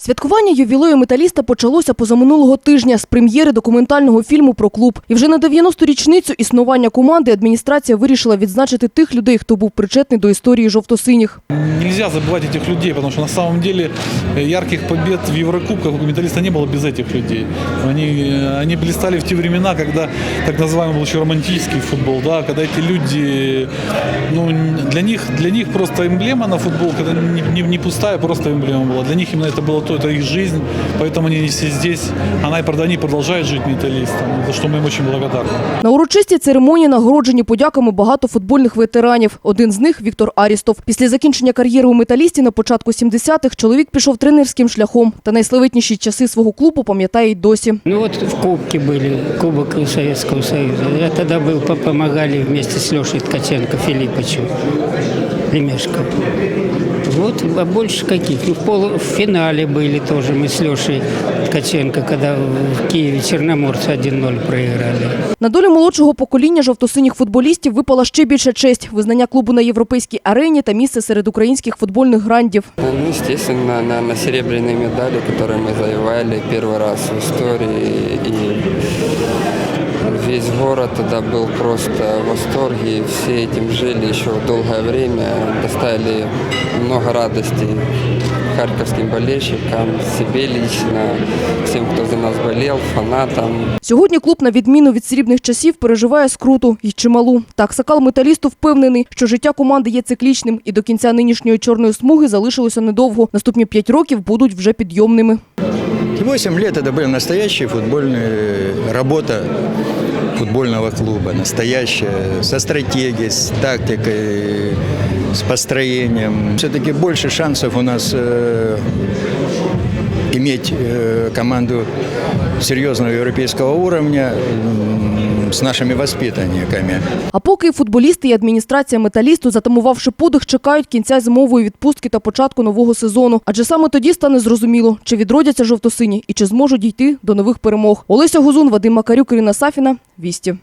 Святкування ювілею металіста почалося позаминулого тижня з прем'єри документального фільму про клуб. І вже на 90-ту річницю існування команди адміністрація вирішила відзначити тих людей, хто був причетний до історії жовто-синіх. Нельзя забывать этих людей, потому что на самом деле э, ярких побед в Еврокубках у металлиста не было без этих людей. Они, э, они блистали в те времена, когда так называемый был еще романтический футбол, да, когда эти люди, ну, для них, для них просто эмблема на футболке, это не, не, не пустая просто эмблема была. Для них именно это было то, это их жизнь, поэтому они все здесь, она, и прод- они продолжают жить металлистом, за что мы им очень благодарны. На урочистій церемонії нагороджені подяками багато футбольних ветеранів. Один з них Віктор Арістов. Після закінчення кар'єри у металісті на початку 70-х чоловік пішов тренерським шляхом та найславетніші часи свого клубу пам'ятає й досі. Ну вот в Кубке были, Кубок Советского Союза. Я тогда был, по- помогали вместе с Лешей Ткаченко, Филиппычем, Лемешко. Вот, а больше каких? Ну, в, полу, в финале были тоже мы с Лешей Ткаченко, когда в Киеве Черноморцы 1-0 проиграли. На долю молодшого покоління жовто-синіх футболістів випала ще більша честь – визнання клубу на європейській арені та місце серед українських футбольних грандів. Ну, естественно, на, на серебряной медали, которую мы завоевали первый раз в истории. И весь город тогда был просто в восторге. И все этим жили еще долгое время. Доставили много радости харьковским болельщикам, себе лично, всем, кто за нас болел, фанатам. Сьогодні клуб, на відміну від срібних часів, переживає скруту і чималу. Так, Сакал металісту впевнений, що життя команди є циклічним і до кінця нинішньої чорної смуги залишилося недовго. Наступні п'ять років будуть вже підйомними. 8 лет это была настоящая футбольная работа футбольного клуба. Настоящая, со стратегией, с тактикой, с построением. Все-таки больше шансов у нас э, иметь э, команду серьезного европейского уровня с нашими воспитанниками. А поки футболісти і адміністрація металісту, затамувавши подих, чекають кінця зимової відпустки та початку нового сезону. Адже саме тоді стане зрозуміло, чи відродяться жовто-сині і чи зможуть дійти до нових перемог. Олеся Гузун, Вадим Макарюк, Ірина Сафіна. Вісті.